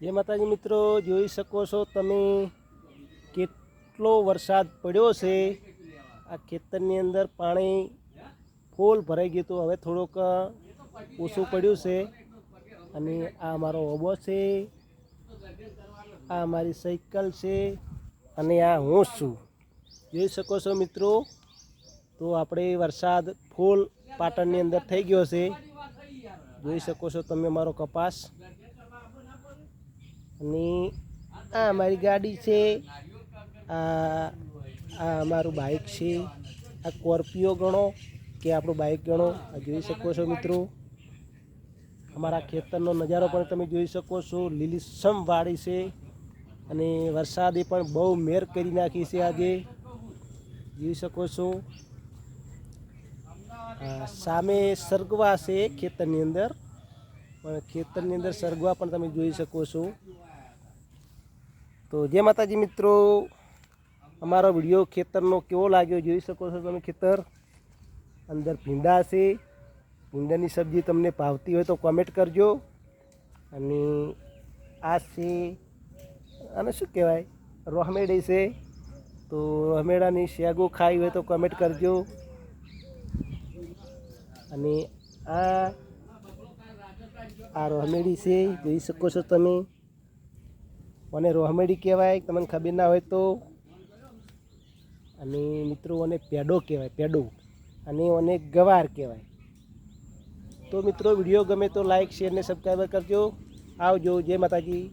જે માતાજી મિત્રો જોઈ શકો છો, તમે કેટલો વરસાદ પડ્યો છે. આ ખેતરની અંદર પાણી ફૂલ ભરાઈ ગયું હતું. હવે થોડુંક ઓછું પડ્યું છે અને આ અમારો ઓબો છે, આ અમારી સાયકલ છે અને આ હું છું. જોઈ શકો છો મિત્રો, તો આપણે વરસાદ ફૂલ પાટણની અંદર થઈ ગયો છે. જોઈ શકો છો તમે મારો કપાસ. અને આ અમારી ગાડી છે, આ આ અમારું બાઇક છે, આ સ્કોર્પિયો ગણો કે આપણું બાઇક ગણો, આ જોઈ શકો છો મિત્રો. અમારા ખેતરનો નજારો પણ તમે જોઈ શકો છો. લીલીસમ વાડી છે અને વરસાદે પણ બહુ મેર કરી નાખી છે આજે. જોઈ શકો છો. સામે સરગવા છે ખેતરની અંદર. પણ ખેતરની અંદર સરગવા પણ તમે જોઈ શકો છો. તો જય માતાજી મિત્રો, અમારો વીડિયો ખેતરનો કેવો લાગ્યો જોઈ શકો છો તમે ખેતર. અંદર ભીંડા છે ભીંડાની સબ્જી તમને ભાવતી હોય તો કોમેન્ટ કરજો. અને આ છે, આને શું કહેવાય? રોહમેડી છે તો રોહમેડાની શેગો ખાઈ હોય તો કોમેન્ટ કરજો. અને આ આ રોહમેડી છે, જોઈ શકો છો તમે. મને રોહમેડી કહેવાય, તમને ખબર ના હોય તો. અને મિત્રો, મને પેડો કહેવાય, પેડો. અને ઓને ગવાર કહેવાય. તો મિત્રો, વીડિયો ગમે તો લાઈક શેર ને સબસ્ક્રાઈબર કરજો. આવજો, જય માતાજી.